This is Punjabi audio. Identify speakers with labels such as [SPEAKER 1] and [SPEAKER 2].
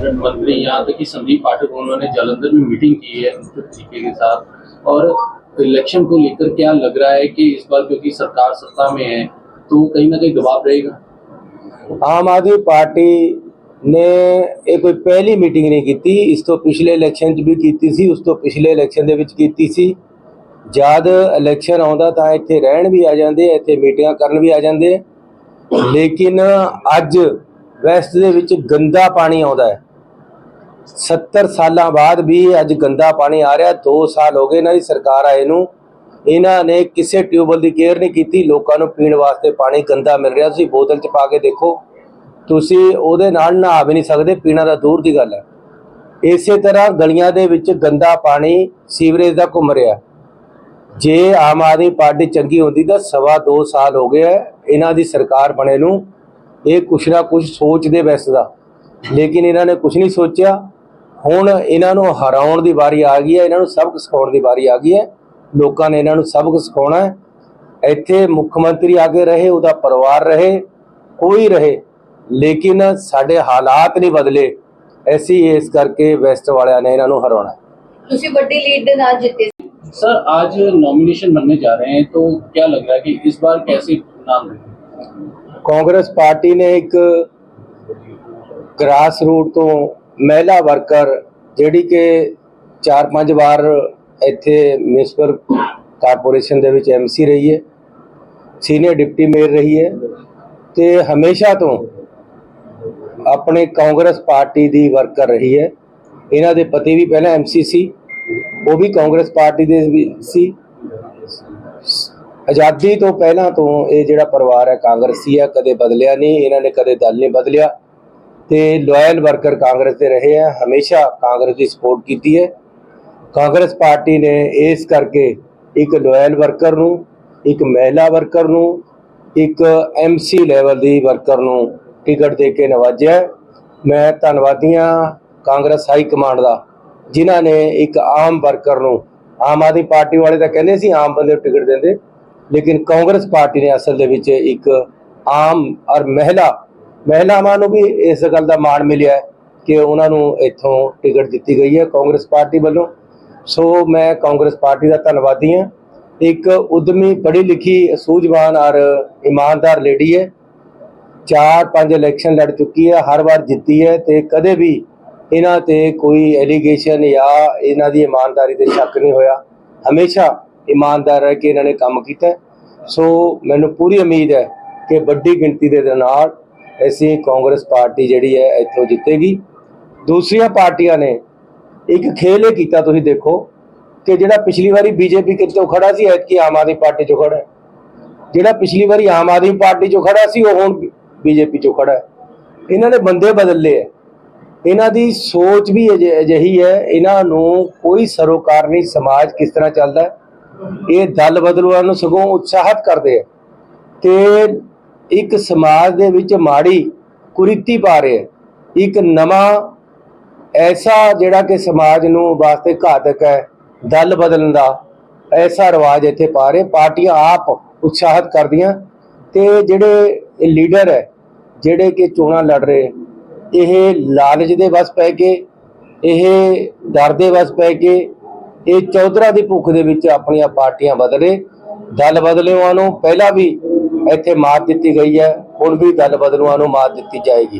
[SPEAKER 1] मंत्री यहाँ तक कि संदीप पाठक उन्होंने जालंधर में मीटिंग की है मुख्य तरीके के साथ और इलेक्शन को लेकर क्या लग रहा है कि इस बार क्योंकि सरकार सत्ता में है तो कहीं ना कहीं दबाव रहेगा
[SPEAKER 2] ਆਮ ਆਦਮੀ ਪਾਰਟੀ ਨੇ ਇਹ ਕੋਈ ਪਹਿਲੀ ਮੀਟਿੰਗ ਨਹੀਂ ਕੀਤੀ ਇਸ ਤੋਂ ਪਿਛਲੇ ਇਲੈਕਸ਼ਨ 'ਚ ਵੀ ਕੀਤੀ ਸੀ ਉਸ ਤੋਂ ਪਿਛਲੇ ਇਲੈਕਸ਼ਨ ਦੇ ਵਿੱਚ ਕੀਤੀ ਸੀ ਜਦ ਇਲੈਕਸ਼ਨ ਆਉਂਦਾ ਤਾਂ ਇੱਥੇ ਰਹਿਣ ਵੀ ਆ ਜਾਂਦੇ ਆ, ਇੱਥੇ ਮੀਟਿੰਗਾਂ ਕਰਨ ਵੀ ਆ ਜਾਂਦੇ ਆ। ਲੇਕਿਨ ਅੱਜ ਵੈਸਟ ਦੇ ਵਿੱਚ ਗੰਦਾ ਪਾਣੀ ਆਉਂਦਾ ਹੈ 70 ਸਾਲਾਂ ਬਾਅਦ ਵੀ ਅੱਜ ਗੰਦਾ ਪਾਣੀ ਆ ਰਿਹਾ 2 ਸਾਲ ਹੋ ਗਏ ਇਹਨਾਂ ਦੀ ਸਰਕਾਰ ਆਏ ਨੂੰ। ਇਹਨਾਂ ਨੇ ਕਿਸੇ ਟਿਊਬਲ ਦੀ ਕੇਅਰ ਨਹੀਂ ਕੀਤੀ, ਲੋਕਾਂ ਨੂੰ ਪੀਣ ਵਾਸਤੇ ਪਾਣੀ ਗੰਦਾ ਮਿਲ ਰਿਹਾ। ਤੁਸੀਂ ਬੋਤਲ 'ਚ ਪਾ ਕੇ ਦੇਖੋ, ਤੁਸੀਂ ਉਹਦੇ ਨਾਲ ਨਹਾ ਵੀ ਨਹੀਂ ਸਕਦੇ, ਪੀਣਾ ਦਾ ਦੂਰ ਦੀ ਗੱਲ ਹੈ। ਇਸੇ ਤਰ੍ਹਾਂ ਗਲੀਆਂ ਦੇ ਵਿੱਚ ਗੰਦਾ ਪਾਣੀ ਸੀਵਰੇਜ ਦਾ ਘੁੰਮ ਰਿਹਾ। ਜੇ ਆਮ ਆਦਮੀ ਪਾਰਟੀ ਚੰਗੀ ਹੁੰਦੀ ਤਾਂ ਸਵਾ 2 ਸਾਲ ਹੋ ਗਏ ਹੈ ਇਹਨਾਂ ਦੀ ਸਰਕਾਰ ਬਣੇ ਨੂੰ। ਇਹ ਕੁਛ ਨਾ ਕੁਛ ਸੋਚਦੇ ਵੈਸੇ ਦਾ ਲੇਕਿਨ ਇਹਨਾਂ ਨੇ ਕੁਛ ਨਹੀਂ ਸੋਚਿਆ। ਹੁਣ ਇਹਨਾਂ ਨੂੰ ਹਰਾਉਣ ਦੀ ਵਾਰੀ ਆ ਗਈ ਹੈ ਇਹਨਾਂ ਨੂੰ ਸਬਕ ਸਿਖਾਉਣ ਦੀ ਵਾਰੀ ਆ ਗਈ ਹੈ ਲੋਕਾਂ ਨੇ ਇਹਨਾਂ ਨੂੰ ਸਬਕ ਸਿਖਾਉਣਾ ਹੈ ਇੱਥੇ ਮੁੱਖ ਮੰਤਰੀ ਆ ਕੇ ਰਹੇ ਉਹਦਾ ਪਰਿਵਾਰ ਰਹੇ ਕੋਈ ਰਹੇ ਲੇਕਿਨ ਸਾਡੇ ਹਾਲਾਤ ਨਹੀਂ ਬਦਲੇ ਐਸੀ ਇਸ ਕਰਕੇ ਵੈਸਟ ਵਾਲਿਆਂ ਨੇ ਇਹਨਾਂ ਨੂੰ ਹਰਾਉਣਾ ਹੈ।
[SPEAKER 3] ਤੁਸੀਂ ਵੱਡੀ ਲੀਡ ਦੇ ਨਾਲ ਜਿੱਤੇ ਸੀ
[SPEAKER 1] सर आज नॉमिनेशन बनने जा रहे हैं तो क्या लग रहा है कि इस बार कैसे नाम रहेगा
[SPEAKER 2] ਕਾਂਗਰਸ ਪਾਰਟੀ ਨੇ ਇੱਕ ਗ੍ਰਾਸ ਰੂਟ ਤੋਂ ਮਹਿਲਾ ਵਰਕਰ ਜਿਹੜੀ ਕਿ 4-5 ਵਾਰ ਇੱਥੇ ਮਿਊਨਿਸਪਲ ਕਾਰਪੋਰੇਸ਼ਨ ਦੇ ਵਿੱਚ ਐਮਸੀ ਰਹੀ ਹੈ, ਸੀਨੀਅਰ ਡਿਪਟੀ ਮੇਅਰ ਰਹੀ ਹੈ ਤੇ ਹਮੇਸ਼ਾ ਤੋਂ ਆਪਣੇ ਕਾਂਗਰਸ ਪਾਰਟੀ ਦੀ ਵਰਕਰ ਰਹੀ ਹੈ। ਇਹਨਾਂ ਦੇ ਪਤੀ ਵੀ ਪਹਿਲਾਂ ਐਮਸੀ ਸੀ, ਉਹ ਵੀ ਕਾਂਗਰਸ ਪਾਰਟੀ ਦੇ ਵੀ ਸੀ। ਆਜ਼ਾਦੀ ਤੋਂ ਪਹਿਲਾਂ ਤੋਂ ਇਹ ਜਿਹੜਾ ਪਰਿਵਾਰ ਹੈ ਕਾਂਗਰਸੀ ਹੈ, ਕਦੇ ਬਦਲਿਆ ਨਹੀਂ, ਇਹਨਾਂ ਨੇ ਕਦੇ ਦਲ ਨਹੀਂ ਬਦਲਿਆ। ਤੇ ਲਾਇਲ ਵਰਕਰ ਕਾਂਗਰਸ ਦੇ ਰਹੇ ਹੈ ਹਮੇਸ਼ਾ ਕਾਂਗਰਸ ਦੀ ਸਪੋਰਟ ਕੀਤੀ ਹੈ ਕਾਂਗਰਸ ਪਾਰਟੀ ਨੇ ਇਸ ਕਰਕੇ ਇੱਕ ਲਾਇਲ ਵਰਕਰ ਨੂੰ, ਇੱਕ ਮਹਿਲਾ ਵਰਕਰ ਨੂੰ, ਇੱਕ ਐਮਸੀ ਲੈਵਲ ਦੀ ਵਰਕਰ ਨੂੰ ਟਿਕਟ ਦੇ ਕੇ ਨਵਾਜਿਆ ਹੈ। ਮੈਂ ਧੰਨਵਾਦੀਆਂ ਕਾਂਗਰਸ ਹਾਈ ਕਮਾਂਡ ਦਾ, ਜਿਨ੍ਹਾਂ ਨੇ ਇੱਕ ਆਮ ਵਰਕਰ ਨੂੰ, ਆਮ ਆਦਮੀ ਪਾਰਟੀ ਵਾਲੇ ਤਾਂ ਕਹਿੰਦੇ ਸੀ ਆਮ ਬੰਦੇ ਨੂੰ ਟਿਕਟ ਦਿੰਦੇ, ਲੇਕਿਨ ਕਾਂਗਰਸ ਪਾਰਟੀ ਨੇ ਅਸਲ ਦੇ ਵਿੱਚ ਇੱਕ ਆਮ ਔਰ ਮਹਿਲਾ ਮਹਿਲਾਵਾਂ ਨੂੰ ਵੀ ਇਸ ਗੱਲ ਦਾ ਮਾਣ ਮਿਲਿਆ ਕਿ ਉਹਨਾਂ ਨੂੰ ਇੱਥੋਂ ਟਿਕਟ ਦਿੱਤੀ ਗਈ ਹੈ ਕਾਂਗਰਸ ਪਾਰਟੀ ਵੱਲੋਂ। ਸੋ ਮੈਂ ਕਾਂਗਰਸ ਪਾਰਟੀ ਦਾ ਧੰਨਵਾਦੀ ਹਾਂ। ਇੱਕ ਉਦਮੀ ਪੜ੍ਹੀ ਲਿਖੀ, ਸੂਝਵਾਨ ਔਰ ਇਮਾਨਦਾਰ ਲੇਡੀ ਹੈ। ਚਾਰ ਪੰਜ ਇਲੈਕਸ਼ਨ ਲੜ ਚੁੱਕੀ ਹੈ, ਹਰ ਵਾਰ ਜਿੱਤੀ ਹੈ ਤੇ ਕਦੇ ਵੀ ਇਹਨਾਂ ਤੇ ਕੋਈ ਐਲੀਗੇਸ਼ਨ ਜਾਂ ਇਹਨਾਂ ਦੀ ਇਮਾਨਦਾਰੀ ਤੇ ਸ਼ੱਕ ਨਹੀਂ ਹੋਇਆ। ਹਮੇਸ਼ਾ ਇਮਾਨਦਾਰ ਰਹਿ ਕੇ ਇਹਨਾਂ ਨੇ ਕੰਮ ਕੀਤਾ ਸੋ ਮੈਨੂੰ ਪੂਰੀ ਉਮੀਦ ਹੈ ਕਿ ਵੱਡੀ ਗਿਣਤੀ ਦੇ ਨਾਲ ਐਸੀ ਕਾਂਗਰਸ ਪਾਰਟੀ ਜਿਹੜੀ ਹੈ ਇੱਥੋਂ ਜਿੱਤੇਗੀ। ਦੂਸਰੀਆਂ ਪਾਰਟੀਆਂ ਨੇ ਇੱਕ ਖੇਲ ਇਹ ਕੀਤਾ, ਤੁਸੀਂ ਦੇਖੋ ਕਿ ਜਿਹੜਾ ਪਿਛਲੀ ਵਾਰੀ ਬੀਜੇਪੀ ਕਿੱਥੋਂ ਖੜਾ ਸੀ, ਐਤਕੀ ਆਮ ਆਦਮੀ ਪਾਰਟੀ ਚੋਂ ਖੜਾ ਹੈ। ਜਿਹੜਾ ਪਿਛਲੀ ਵਾਰੀ ਆਮ ਆਦਮੀ ਪਾਰਟੀ ਚੋਂ ਖੜਾ ਸੀ, ਉਹ ਹੁਣ ਬੀਜੇਪੀ ਚੋਂ ਖੜਾ ਹੈ। ਇਹਨਾਂ ਨੇ ਬੰਦੇ ਬਦਲੇ ਹੈ। ਇਹਨਾਂ ਦੀ ਸੋਚ ਵੀ ਅਜਿਹੀ ਹੈ, ਇਹਨਾਂ ਨੂੰ ਕੋਈ ਸਰੋਕਾਰ ਨਹੀਂ, ਸਮਾਜ ਕਿਸ ਤਰ੍ਹਾਂ ਚੱਲਦਾ ਇਹ ਦਲ ਬਦਲੂਆਂ ਨੂੰ ਸਗੋਂ ਉਤਸ਼ਾਹਿਤ ਕਰਦੇ ਆ ਤੇ ਇੱਕ ਸਮਾਜ ਦੇ ਵਿੱਚ ਮਾੜੀ ਕੁਰੀਤੀ ਪਾ ਰਹੇ ਹੈ। ਇੱਕ ਨਵਾਂ ਐਸਾ ਜਿਹੜਾ ਕਿ ਸਮਾਜ ਨੂੰ ਵਾਸਤੇ ਘਾਤਕ ਹੈ, ਦਲ ਬਦਲਣ ਦਾ ਐਸਾ ਰਿਵਾਜ ਇੱਥੇ ਪਾ ਰਹੇ ਪਾਰਟੀਆਂ ਆਪ ਉਤਸ਼ਾਹਿਤ ਕਰਦੀਆਂ ਤੇ ਜਿਹੜੇ ਲੀਡਰ ਹੈ, ਜਿਹੜੇ ਕਿ ਚੋਣਾਂ ਲੜ ਰਹੇ, ਇਹ ਲਾਲਚ ਦੇ ਵਸ ਪੈ ਕੇ, ਇਹ ਡਰ ਦੇ ਵਸ ਪੈ ਕੇ, ਇਹ ਚੌਧਰਾ ਦੀ ਭੁੱਖ ਦੇ ਵਿੱਚ ਆਪਣੀਆਂ ਪਾਰਟੀਆਂ ਬਦਲੇ ਦਲ ਬਦਲੂਆਂ ਨੂੰ ਪਹਿਲਾਂ ਵੀ ਇੱਥੇ ਮਾਤ ਦਿੱਤੀ ਗਈ ਹੈ। ਹੁਣ ਵੀ ਦਲ ਬਦਲੂਆਂ ਨੂੰ ਮਾਤ ਦਿੱਤੀ ਜਾਏਗੀ।